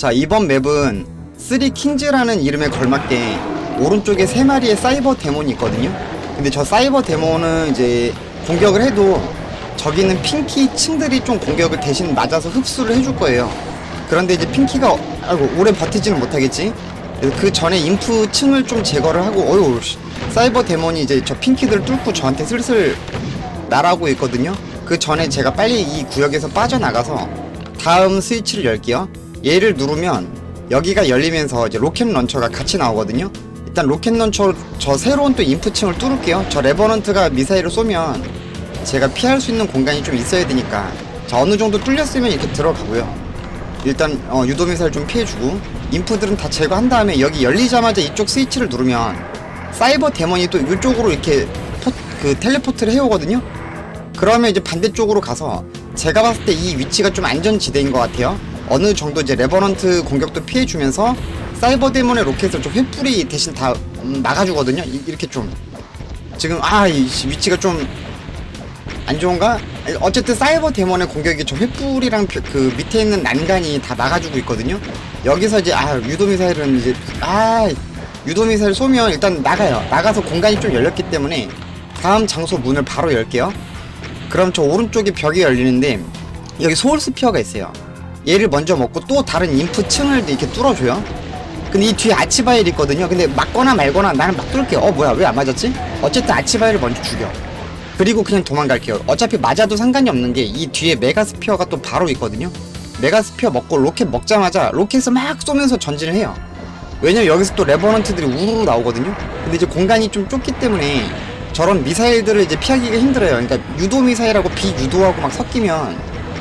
자 이번 맵은 3킹즈라는 이름에 걸맞게 오른쪽에 세 마리의 사이버 데몬이 있거든요. 근데 저 사이버 데몬은 이제 공격을 해도 저기 있는 핑키 층들이 좀 공격을 대신 맞아서 흡수를 해줄 거예요. 그런데 이제 핑키가 아이고 오래 버티지는 못하겠지? 그 전에 인프 층을 좀 제거를 하고 어휴 씨, 사이버 데몬이 이제 저 핑키들을 뚫고 저한테 슬슬 날아오고 있거든요. 그 전에 제가 빨리 이 구역에서 빠져나가서 다음 스위치를 열게요 얘를 누르면 여기가 열리면서 이제 로켓 런처가 같이 나오거든요. 일단 로켓 런처 저 새로운 또 인프층을 뚫을게요. 저 레버넌트가 미사일을 쏘면 제가 피할 수 있는 공간이 좀 있어야 되니까 자 어느 정도 뚫렸으면 이렇게 들어가고요. 일단 어, 유도 미사일 좀 피해주고 인프들은 다 제거한 다음에 여기 열리자마자 이쪽 스위치를 누르면 사이버 데몬이 또 이쪽으로 이렇게 포, 그 텔레포트를 해오거든요. 그러면 이제 반대쪽으로 가서 제가 봤을 때 이 위치가 좀 안전지대인 것 같아요. 어느 정도 이제 레버넌트 공격도 피해주면서 사이버 데몬의 로켓을 좀 횃불이 대신 다 음, 막아주거든요. 이- 이렇게 좀 지금 아 이 위치가 좀 안 좋은가? 어쨌든 사이버 데몬의 공격이 저 횃불이랑 벼- 그 밑에 있는 난간이 다 막아주고 있거든요. 여기서 이제 아 유도 미사일은 이제 아 유도 미사일 쏘면 일단 나가요. 나가서 공간이 좀 열렸기 때문에 다음 장소 문을 바로 열게요. 그럼 저 오른쪽에 벽이 열리는데 여기 소울 스피어가 있어요. 얘를 먼저 먹고 또 다른 인프 층을 이렇게 뚫어줘요. 근데 이 뒤에 아치바일 있거든요. 근데 맞거나 말거나 나는 막 뚫을게요. 어 뭐야 왜 안 맞았지? 어쨌든 아치바일을 먼저 죽여. 그리고 그냥 도망갈게요. 어차피 맞아도 상관이 없는 게 이 뒤에 메가스피어가 또 바로 있거든요. 메가스피어 먹고 로켓 먹자마자 로켓을 막 쏘면서 전진을 해요. 왜냐면 여기서 또 레버넌트들이 우르르 나오거든요. 근데 이제 공간이 좀 좁기 때문에 저런 미사일들을 이제 피하기가 힘들어요. 그러니까 유도 미사일하고 비유도하고 막 섞이면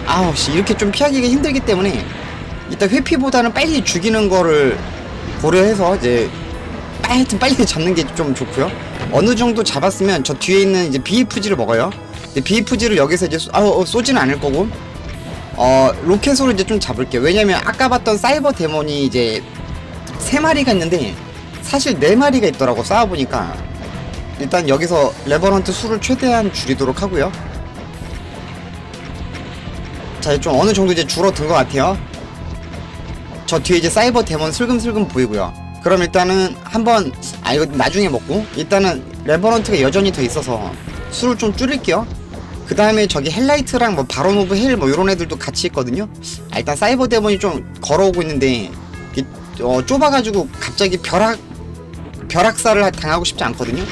아우 씨 이렇게 좀 피하기가 힘들기 때문에 일단 회피보다는 빨리 죽이는 거를 고려해서 이제 하여튼 빨리 잡는 게 좀 좋고요. 어느 정도 잡았으면 저 뒤에 있는 이제 BFG를 먹어요. 근데 BFG를 여기서 이제 쏘, 아, 어, 쏘지는 않을 거고 어 로켓으로 이제 좀 잡을게요. 왜냐면 아까 봤던 사이버 데몬이 이제 세 마리가 있는데 사실 네 마리가 있더라고 싸워보니까 일단 여기서 레버넌트 수를 최대한 줄이도록 하고요. 자, 좀 어느 정도 이제 줄어든 것 같아요. 저 뒤에 이제 사이버 데몬 슬금슬금 보이고요. 그럼 일단은 한번 아 이거 나중에 먹고 일단은 레버넌트가 여전히 더 있어서 수를 좀 줄일게요. 그 다음에 저기 헬라이트랑 뭐 바론 오브 헬뭐 이런 애들도 같이 있거든요. 아, 일단 사이버 데몬이 좀 걸어오고 있는데 이, 어, 좁아가지고 갑자기 벼락 벼락사를 당하고 싶지 않거든요.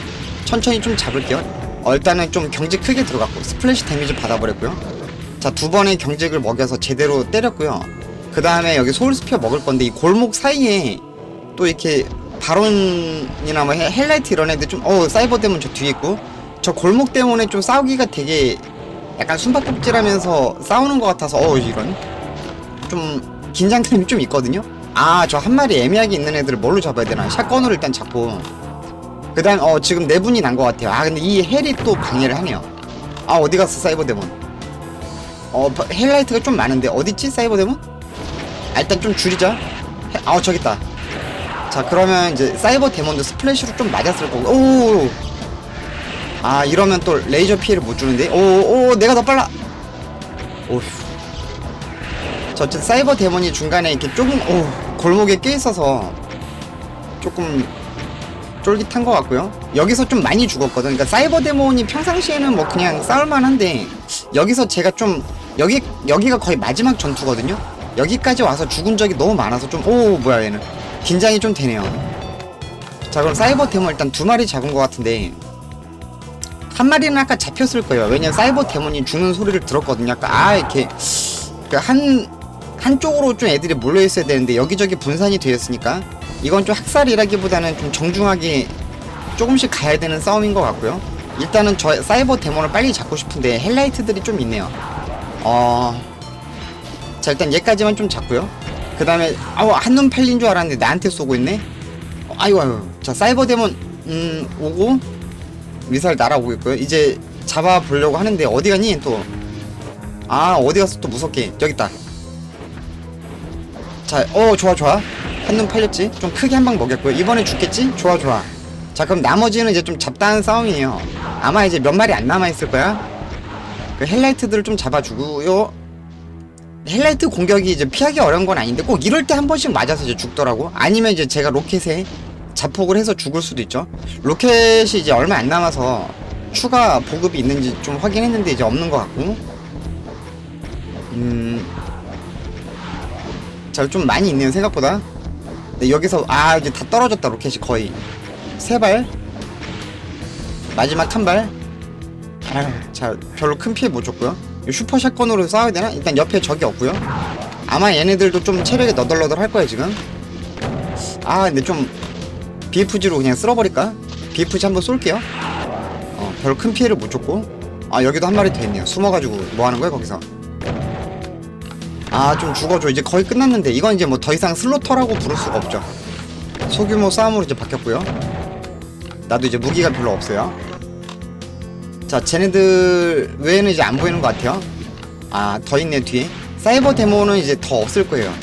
천천히 좀 잡을게요. 어, 일단은 좀 경직 크게 들어갔고 스플래시 데미지 받아버렸고요. 자 두 번의 경직을 먹여서 제대로 때렸고요. 그 다음에 여기 소울스피어 먹을 건데 이 골목 사이에 또 이렇게 바론이나 뭐 헬- 헬라이트 이런 애들 좀 어 사이버 데몬 저 뒤에 있고 저 골목 때문에 좀 싸우기가 되게 약간 숨바꼭질하면서 싸우는 것 같아서 어 이런 좀 긴장감이 좀 있거든요. 아 저 한 마리 애매하게 있는 애들을 뭘로 잡아야 되나? 샷건으로 일단 잡고 그다음 어 지금 네 분이 난 것 같아요. 아 근데 이 헬이 또 방해를 하네요. 아 어디 갔어 사이버 데몬? 어 바- 헬라이트가 좀 많은데 어딨지 사이버 데몬? 아, 일단 좀 줄이자. 해- 아 저기 있다. 자 그러면 이제 사이버 데몬도 스플래시로 좀 맞았을 거고. 오. 아 이러면 또 레이저 피해를 못 주는데. 오오 내가 더 빨라. 오휴. 저 어쨌든 사이버 데몬이 중간에 이렇게 조금 오 골목에 껴 있어서 조금 쫄깃한 것 같고요. 여기서 좀 많이 죽었거든. 그러니까 사이버 데몬이 평상시에는 뭐 그냥 싸울만한데 여기서 제가 좀 여기 여기가 거의 마지막 전투거든요. 여기까지 와서 죽은 적이 너무 많아서 좀 오 뭐야 얘는 긴장이 좀 되네요. 자 그럼 사이버 데몬 일단 두 마리 잡은 것 같은데 한 마리는 아까 잡혔을 거예요. 왜냐면 사이버 데몬이 죽는 소리를 들었거든요. 아까 아 이렇게 그한 한쪽으로 좀 애들이 몰려 있어야 되는데 여기저기 분산이 되었으니까 이건 좀 학살이라기보다는 좀 정중하게 조금씩 가야 되는 싸움인 것 같고요. 일단은 저 사이버 데몬을 빨리 잡고 싶은데 헬라이트들이 좀 있네요. 어, 자 일단 얘까지만 좀 잡고요. 그 다음에 아우 한눈 팔린 줄 알았는데 나한테 쏘고 있네. 어, 아이고 아이고. 자 사이버 데몬 음 오고 미사일 날아오고 있고요. 이제 잡아 보려고 하는데 어디 가니 또? 아 어디 갔어 또 무섭게 여기 있다. 자, 어 좋아 좋아. 한눈 팔렸지? 좀 크게 한 방 먹였고요. 이번에 죽겠지? 좋아 좋아. 자 그럼 나머지는 이제 좀 잡다한 싸움이에요. 아마 이제 몇 마리 안 남아 있을 거야. 그 헬라이트들을 좀 잡아주고요. 헬라이트 공격이 이제 피하기 어려운 건 아닌데 꼭 이럴 때 한 번씩 맞아서 이제 죽더라고. 아니면 이제 제가 로켓에 자폭을 해서 죽을 수도 있죠. 로켓이 이제 얼마 안 남아서 추가 보급이 있는지 좀 확인했는데 이제 없는 것 같고. 음. 자, 좀 많이 있네요, 생각보다. 네, 여기서, 아, 이제 다 떨어졌다, 로켓이 거의. 세 발. 마지막 한 발. 아유, 자, 별로 큰 피해 못 줬고요. 이 슈퍼 샷건으로 싸워야 되나? 일단 옆에 적이 없고요. 아마 얘네들도 좀 체력이 너덜너덜 할 거예요, 지금. 아, 근데 좀 BFG로 그냥 쓸어버릴까? BFG 한번 쏠게요. 어, 별로 큰 피해를 못 줬고. 아, 여기도 한 마리 더 있네요. 숨어가지고 뭐 하는 거야, 거기서? 아, 좀 죽어줘. 이제 거의 끝났는데. 이건 이제 뭐 더 이상 슬로터라고 부를 수가 없죠. 소규모 싸움으로 이제 바뀌었고요. 나도 이제 무기가 별로 없어요. 자, 쟤네들 외에는 이제 안 보이는 것 같아요. 아, 더 있네, 뒤에. 사이버 데모는 이제 더 없을 거예요.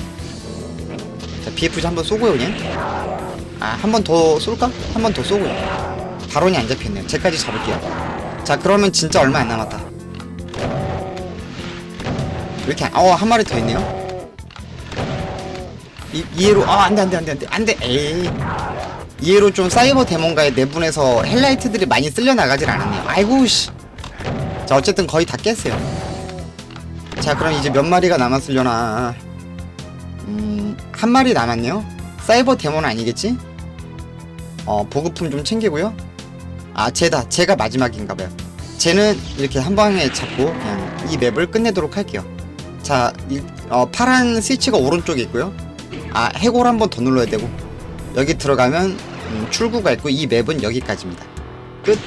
자, BFG 한번 쏘고요, 그냥. 아, 한 번 더 쏠까? 한 번 더 쏘고요. 바론이 안 잡혔네요. 쟤까지 잡을게요. 자, 그러면 진짜 얼마 안 남았다. 이렇게, 안- 어, 한 마리 더 있네요. 이, 이해로, 아, 안 돼, 안 돼, 안 돼, 안 돼, 안 돼, 에이. 이해로 좀 사이버 데몬가의 내분에서 헬라이트들이 많이 쓸려 나가질 않았네요. 아이고 씨. 자 어쨌든 거의 다 깼어요. 자 그럼 이제 몇 마리가 남았으려나. 음 한 마리 남았네요. 사이버 데몬은 아니겠지? 어 보급품 좀 챙기고요. 아 쟤다. 쟤가 마지막인가봐요. 쟤는 이렇게 한 방에 잡고 그냥 이 맵을 끝내도록 할게요. 자, 이, 어, 파란 스위치가 오른쪽에 있고요. 아 해골 한 번 더 눌러야 되고 여기 들어가면 음, 출구가 있고 이 맵은 여기까지입니다. 끝.